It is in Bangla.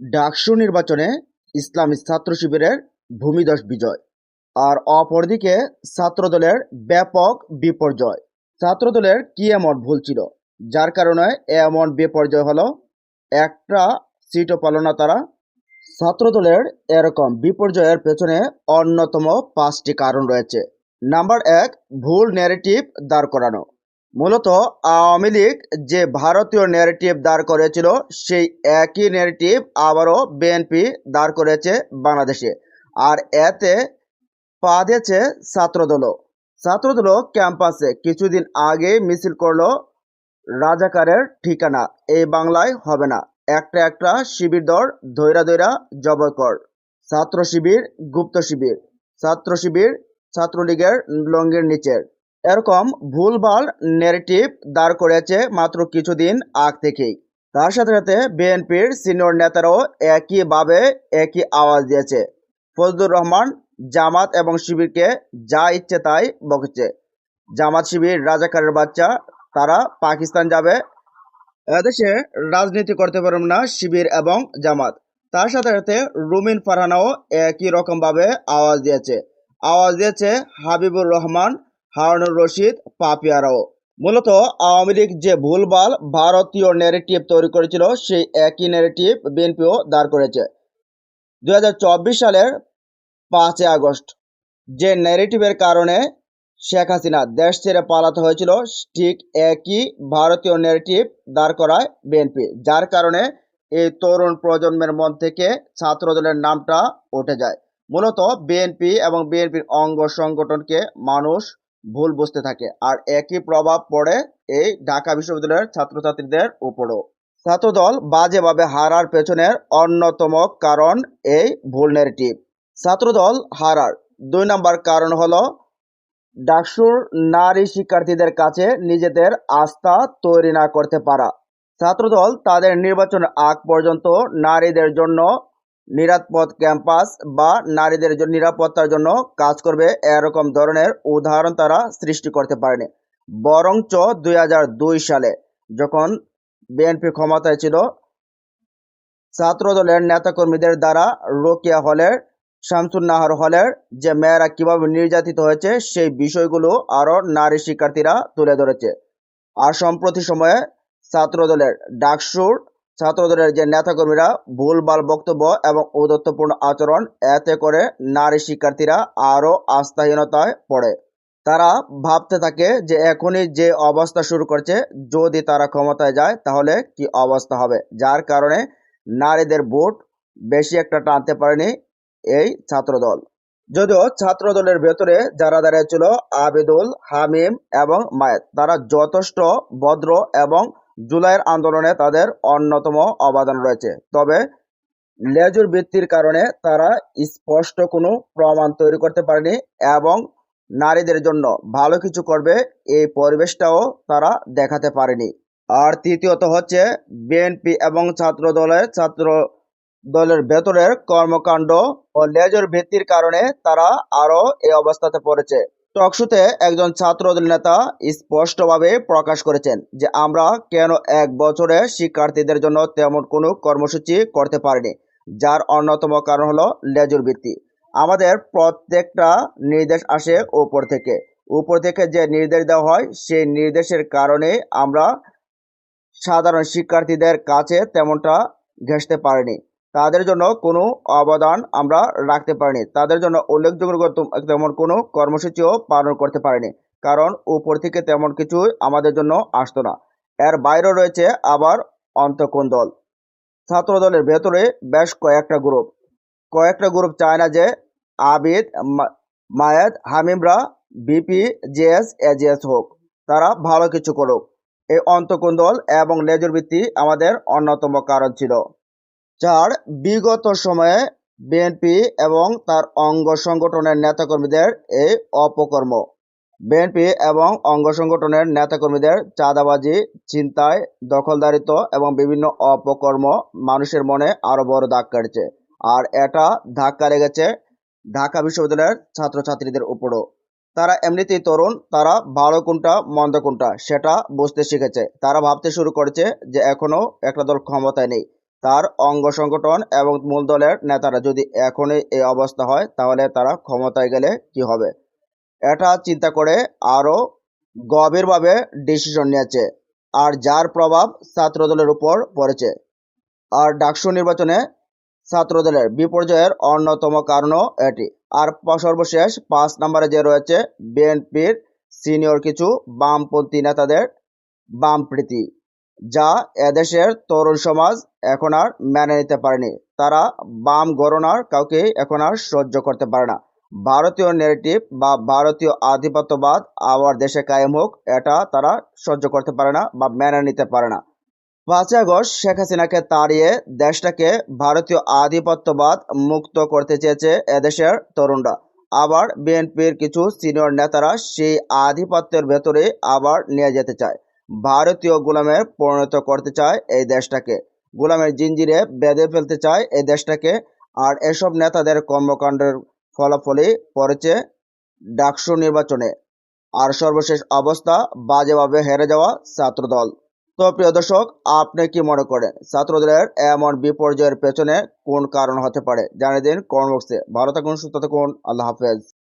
ডাকসু নির্বাচনে ইসলামী ছাত্র শিবিরের ভূমিধস বিজয় আর অপরদিকে ছাত্রদলের ব্যাপক বিপর্যয়। ছাত্রদলের কি এমন ভুল ছিল? যার কারণে এমন বিপর্যয় হলো, একটা সিটও পেল না তারা। ছাত্রদলের এরকম বিপর্যয়ের পেছনে অন্যতম পাঁচটি কারণ রয়েছে। নাম্বার এক, ভুল ন্যারেটিভ দাঁড় করানো। মূলত আওয়ামী লীগ যে ভারতীয় ন্যারেটিভ দাঁড় করেছিল, সেই একই ন্যারেটিভ আবারও বিএনপি দাঁড় করেছে বাংলাদেশে। আর এতে পা দিয়েছে ছাত্রদলও ছাত্রদলও ক্যাম্পাসে কিছুদিন আগে মিছিল করল রাজাকারের ঠিকানা। এই বাংলায় হবে না। একটা একটা শিবির দর ধৈরা ধৈরা জবর কর। ছাত্র শিবির, গুপ্ত শিবির। ছাত্র শিবির ছাত্রলীগের লঙ্গের নিচের। এরকম ভুলভাল নেগেটিভ দাঁড় করেছে মাত্র কিছুদিন আগ থেকেই। তার সাথে সাথে বিএনপির সিনিয়র নেতারাও একইভাবে একই আওয়াজ দিয়েছে। ফজলুর রহমান, জামাত এবং শিবিরকে যা ইচ্ছে তাই বকেছে। জামাত শিবির রাজাকারের বাচ্চা, তারা পাকিস্তান যাবে। এদেশে রাজনীতি করতে পারবে না শিবির এবং জামাত। তার সাথে সাথে রুমিন ফারহানাও একই রকমভাবে আওয়াজ দিয়েছে। আওয়াজ দিয়েছে হাবিবুর রহমান হারুনুর রশিদ পাপিয়ারাও মূলত আওয়ামী লীগ যে ভুলভাল ভারতীয় ন্যারেটিভ তৈরি করেছিল, সেই একই ন্যারেটিভ বিএনপিও দাঁড় করেছে। দু হাজার চব্বিশ সালের পাঁচই আগস্ট, যে ন্যারেটিভের কারণে শেখ হাসিনা দেশ ছেড়ে পালাতে হয়েছিল, ঠিক একই ভারতীয় ন্যারেটিভ দাঁড় করায় বিএনপি যার কারণে এই তরুণ প্রজন্মের মন থেকে ছাত্রদলের নামটা উঠে যায়। মূলত বিএনপি এবং বিএনপির অঙ্গ সংগঠনকে মানুষ ভুল বুঝতে থাকে। আর একই প্রভাব পড়ে এই ঢাকা বিশ্ববিদ্যালয়ের ছাত্রছাত্রীদের উপরও। ছাত্রদল বাজেভাবে হারার পেছনের অন্যতম কারণ এই ভুল ন্যারেটিভ ছাত্রদল হারার। দুই নম্বর কারণ হলো, ডাকসুর নারী শিক্ষার্থীদের কাছে নিজেদের আস্থা তৈরি না করতে পারা। ছাত্রদল তাদের নির্বাচনের আগ পর্যন্ত নারীদের জন্য নিরাপদ ক্যাম্পাস বা নারীদের নিরাপত্তার জন্য কাজ করবে এরকম ধরনের উদাহরণ তারা সৃষ্টি করতে পারেনি। বরঞ্চ দুই হাজার দুই সালে যখন বিএনপি ক্ষমতায় ছিল, ছাত্রদলের নেতাকর্মীদের দ্বারা রোকিয়া হলের শামসুন নাহার হলের যে মেয়েরা কীভাবে নির্যাতিত হয়েছে সেই বিষয়গুলো আরও নারী শিক্ষার্থীরা তুলে ধরেছে। আর সম্প্রতি সময়ে ছাত্রদলের ডাকসুর ছাত্রদলের যে নেতাকর্মীরা ভুলভাল বক্তব্য এবং ঔদত্যপূর্ণ আচরণ, এতে করে নারী শিক্ষার্থীরা আরও আস্থাহীনতায় পড়ে। তারা ভাবতে থাকে যে এখনই যে অবস্থা শুরু করছে, যদি তারা ক্ষমতায় যায়, তাহলে কি অবস্থা হবে? যার কারণে নারীদের ভোট বেশি একটা টানতে পারেনি এই ছাত্রদল। যদিও ছাত্রদলের ভেতরে যারা দাঁড়িয়েছিল আবেদুল, হামিম এবং মায়েদ, তারা যথেষ্ট ভদ্র এবং জুলাইয়ের আন্দোলনে তাদের অন্যতম অবদান রয়েছে। তবে লেজুর বৃত্তির কারণে তারা স্পষ্ট কোনো প্রমাণ তৈরি করতে পারেনি এবং নারীদের জন্য ভালো কিছু করবে এই পরিবেশটাও তারা দেখাতে পারেনি। আর তৃতীয়ত হচ্ছে বিএনপি এবং ছাত্র দলের ছাত্র দলের ভেতরের কর্মকাণ্ড ও লেজুর ভিত্তির কারণে তারা আরও এই অবস্থাতে পড়েছে। টকশুতে একজন ছাত্রদল নেতা স্পষ্টভাবে প্রকাশ করেছেন যে আমরা কেন এক বছরে শিক্ষার্থীদের জন্য তেমন কোনো কর্মসূচি করতে পারিনি, যার অন্যতম কারণ হলো লেজুর বৃত্তি। আমাদের প্রত্যেকটা নির্দেশ আসে উপর থেকে। উপর থেকে যে নির্দেশ দেওয়া হয়, সেই নির্দেশের কারণে আমরা সাধারণ শিক্ষার্থীদের কাছে তেমনটা ঘেঁষতে পারিনি। তাদের জন্য কোনো অবদান আমরা রাখতে পারিনি। তাদের জন্য উল্লেখযোগ্য তেমন কোনো কর্মসূচিও পালন করতে পারিনি। কারণ উপর থেকে তেমন কিছু আমাদের জন্য আসতো না। এর বাইরেও রয়েছে আবার অন্তকোণ দল। ছাত্র দলের ভেতরে বেশ কয়েকটা গ্রুপ। কয়েকটা গ্রুপ চায় না যে আবিদ মায়েদ, হামিমরা, বিপি, জেএস, এজিএস হোক। তারা ভালো কিছু করুক। এই অন্তকোণ দল এবং লেজুর ভিত্তি আমাদের অন্যতম কারণ ছিল। চার বিগত সময়ে বিএনপি এবং তার অঙ্গ সংগঠনের নেতাকর্মীদের এই অপকর্ম। বিএনপি এবং অঙ্গ সংগঠনের নেতাকর্মীদের চাঁদাবাজি চিন্তায় দখলদারিত্ব এবং বিভিন্ন অপকর্ম মানুষের মনে আরও বড় দাগ কাটছে। আর এটা ধাক্কা লেগেছে ঢাকা বিশ্ববিদ্যালয়ের ছাত্রছাত্রীদের উপরও। তারা এমনিতেই তরুণ, তারা ভালো কোনটা, মন্দ কোনটা, সেটা বুঝতে শিখেছে। তারা ভাবতে শুরু করেছে যে এখনও একটা দল ক্ষমতায় নেই। তার অঙ্গ সংগঠন এবং মূল দলের নেতারা যদি এখনই এই অবস্থা হয়, তাহলে তারা ক্ষমতায় গেলে কি হবে? এটা চিন্তা করে আরও গভীরভাবে ডিসিশন নিয়েছে আর যার প্রভাব ছাত্রদলের উপর পড়েছে। আর ডাকসু নির্বাচনে ছাত্রদলের বিপর্যয়ের অন্যতম কারণও এটি। আর সর্বশেষ পাঁচ নম্বরে যে রয়েছে, বিএনপির সিনিয়র কিছু বামপন্থী নেতাদের বামপ্রীতি যা এদেশের তরুণ সমাজ এখন আর মেনে নিতে পারেনি। তারা বাম গণনার কাউকে এখন আর সহ্য করতে পারে না। ভারতীয় নেগেটিভ বা ভারতীয় আধিপত্যবাদ আবার দেশে কায়েম হোক, এটা তারা সহ্য করতে পারে না বা মেনে নিতে পারে না। পাঁচই আগস্ট শেখ হাসিনাকে তাড়িয়ে দেশটাকে ভারতীয় আধিপত্যবাদ মুক্ত করতে চেয়েছে এদেশের তরুণরা। আবার বিএনপির কিছু সিনিয়র নেতারা সেই আধিপত্যের ভেতরে আবার নিয়ে যেতে চায়। ভারতীয় গোলামে পরিণত করতে চায় এই দেশটাকে। গোলামের জিঞ্জিরে বেঁধে ফেলতে চায় এই দেশটাকে। আর এসব নেতাদের কর্মকাণ্ডের ফলাফলই পড়েছে ডাকসু নির্বাচনে। আর সর্বশেষ অবস্থা, বাজেভাবে হেরে যাওয়া ছাত্রদল। তো প্রিয় দর্শক, আপনি কি মনে করেন, ছাত্রদলের এমন বিপর্যয়ের পেছনে কোন কারণ হতে পারে? জানিয়ে দিন কমেন্ট বক্সে। ভালো থাকুন, সুস্থ থাকুন, আল্লাহ হাফেজ।